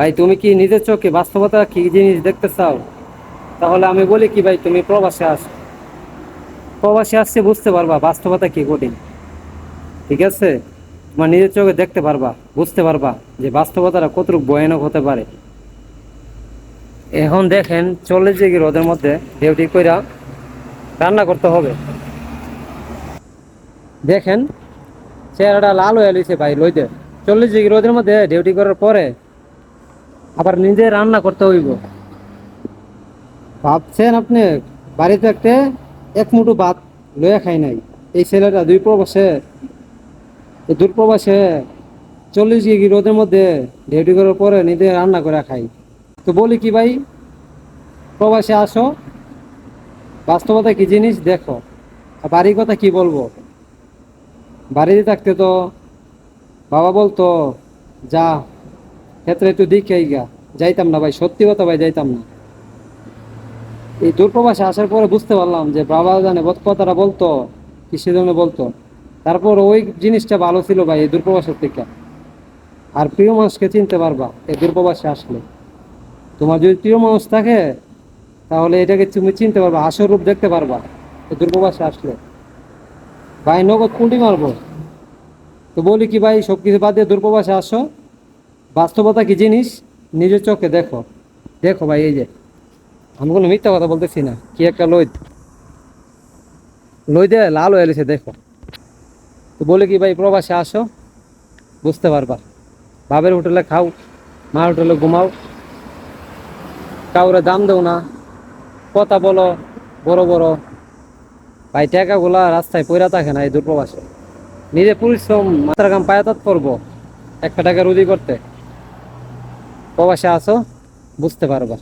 ভাই, তুমি কি নিজের চোখে বাস্তবতা কি জিনিস দেখতে চাও? তাহলে আমি বলি কি ভাই, তুমি প্রবাসে আস। প্রবাসে আসছে বুঝতে পারবা বাস্তবতা কি কঠিন। ঠিক আছে? তোমার নিজের চোখে দেখতে পারবা, বুঝতে পারবা যে বাস্তবতাটা কতটুকু ভয়ানক হতে পারে। এখন দেখেন, চল্লিশ ডিগ্রি রোদের মধ্যে ডিউটি কইরা রান্না করতে হবে। দেখেন, চেহারাটা লাল হয়ে লিছে ভাই, লইতে। চল্লিশ ডিগ্রি রোদের মধ্যে ডিউটি করার পরে আবার নিজে রান্না করতে হইব। ভাবছেন আপনি, বাড়িতে একটা এক মুঠো ভাত লইয়া খাই নাই। এই ছেলেটা দুই প্রবাসে দূর প্রবাসে চল্লিশ ডিগ্রি রোদের মধ্যে ডিউটি করার পরে নিজে রান্না করে খাই। তো বলি কি ভাই, প্রবাসে আসো, বাস্তবতা কি জিনিস দেখো, আর বাড়ির কথা কি বলব? বাড়িতে থাকতে তো বাবা বলতো, যা ক্ষেত্রে একটু দিকে গা যাইতাম না ভাই, সত্যি কথা ভাই, যাইতাম না। এই দূরপ্রবাসে আসার পরে বুঝতে পারলাম যে বাবা জানে কথাটা বলতো, কিসের জন্য বলতো। তারপর ওই জিনিসটা ভালো ছিল ভাই, এই দূরপ্রবাসের থেকে। আর প্রিয় মানুষকে চিনতে পারবা, এই দূরপ্রবাসে আসলে। তোমার যদি প্রিয় মানুষ থাকে, তাহলে এটাকে তুমি চিনতে পারবা, আসল রূপ দেখতে পারবা, এই দূরপ্রবাসে আসলে। ভাই, নগদ কুন্ডি মারবো। তো বলি কি ভাই সব কিছু বাদ দিয়ে দূরপ্রবাসে আসো। বাস্তবতা কি জিনিস? নিজের চোখে দেখো। দেখো ভাই, এই যে, আমি কোনো মিথ্যা কথা বলতেছি না। কি একটা লই লই দে লাল হয়ে এলেছে, দেখো। তো বলে কি, ভাই, প্রবাসে আসো, বুঝতে পারবা। বাবের হোটেলে খাও, মার হোটেলে ঘুমাও। কাউরে দাম দেও না। কথা বলো, বড় বড়। ভাই, টাকাগুলা রাস্তায় পয়রা থাকে না এই দূরপ্রবাসে। নিজে পরিশ্রম মাত্রা কাম পায়াত করব একটা টাকা রুজি করতে। প্রবাসে আসো বুঝতে পারবা।